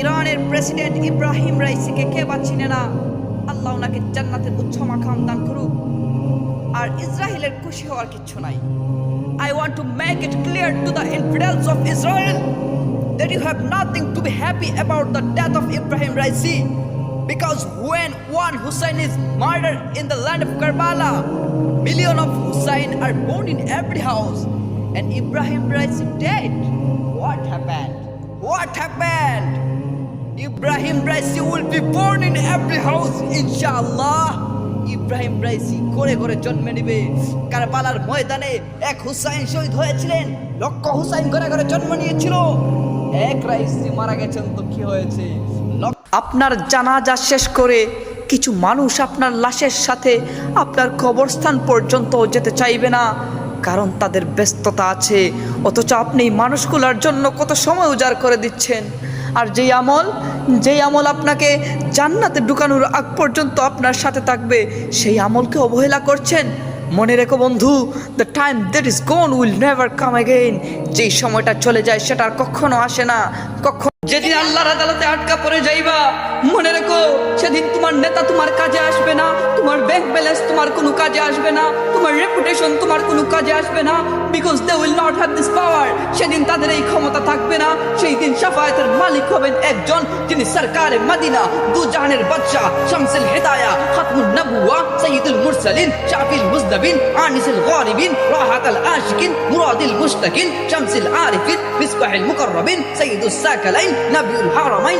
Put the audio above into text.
ইরানের প্রেসিডেন্ট ইব্রাহিম রাইসিকে কে বা চিনে না আল্লাহ ওনাকে জান্নাতের উচ্চ মাকাম দান করুক আর ইসরায়েলের খুশি হওয়ার কিচ্ছু নাই I want to make it clear to the infidels of Israel that you have nothing to be happy about the death of Ibrahim Raisi. Because when one Hussein is murdered in the land of Karbala, million of Hussein are born in every house, and Ibrahim Raisi dead. What happened? What happened? Ibrahim Raisi will be born in every house, inshallah. Ibrahim Raisi করে করে জন্মে নিবে। কারবালার ময়দানে এক হুসাইন শহীদ হয়েছিলেন। লক্ষ হুসাইন করে করে জন্ম নিয়েছিল। এক রাইসি মারা গেছেন তো কি হয়েছে? আপনার জানাজা শেষ করে কিছু মানুষ আপনার লাশের সাথে আপনার কবরস্থান পর্যন্ত যেতে চাইবে না। কারণ তাদের ব্যস্ততা আছে। অথচ আপনি মানুষগুলোর জন্য কত সময় উজাড় করে দিচ্ছেন। আর যেই আমল যেই আমল আপনাকে জান্নাতে ঢুকানোর আগ পর্যন্ত আপনার সাথে থাকবে, সেই আমলকে অবহেলা করছেন। মনে রেখো বন্ধু the time that is gone will never come again যেই সময়টা চলে যায়, সেটা আর কখনো আসে না। কখন যেদিন আল্লাহর আদালতে আটকা পড়ে যাইবা, মনে রেখো, সেদিন তোমার নেতা তোমার কাজে আসবে না। ব্যাংক ব্যালেন্স তোমার কোনো কাজে আসবে না, তোমার রেপুটেশন তোমার কোনো কাজে আসবে না। Because they will not have this power সেদিন তাদের এই ক্ষমতা থাকবে না। সেই দিন সাফায়াতের মালিক হবেন একজন যিনি সরকারে মদিনা দু জাহানের বাদশা শামসুল হিদায়া, খাতমুন নবুয়া সৈয়দুল মুরসালিন শাফিল মুজদাবিন, আনিসুল গারিবিন, রাহাতাল আশিকিন, মুরাদিল মুশতাকিন, শামসুল আরিফিন, মিসবাহিল মুকাররবিন সৈয়দুস সাকালাইন, নবিউল হারামাইন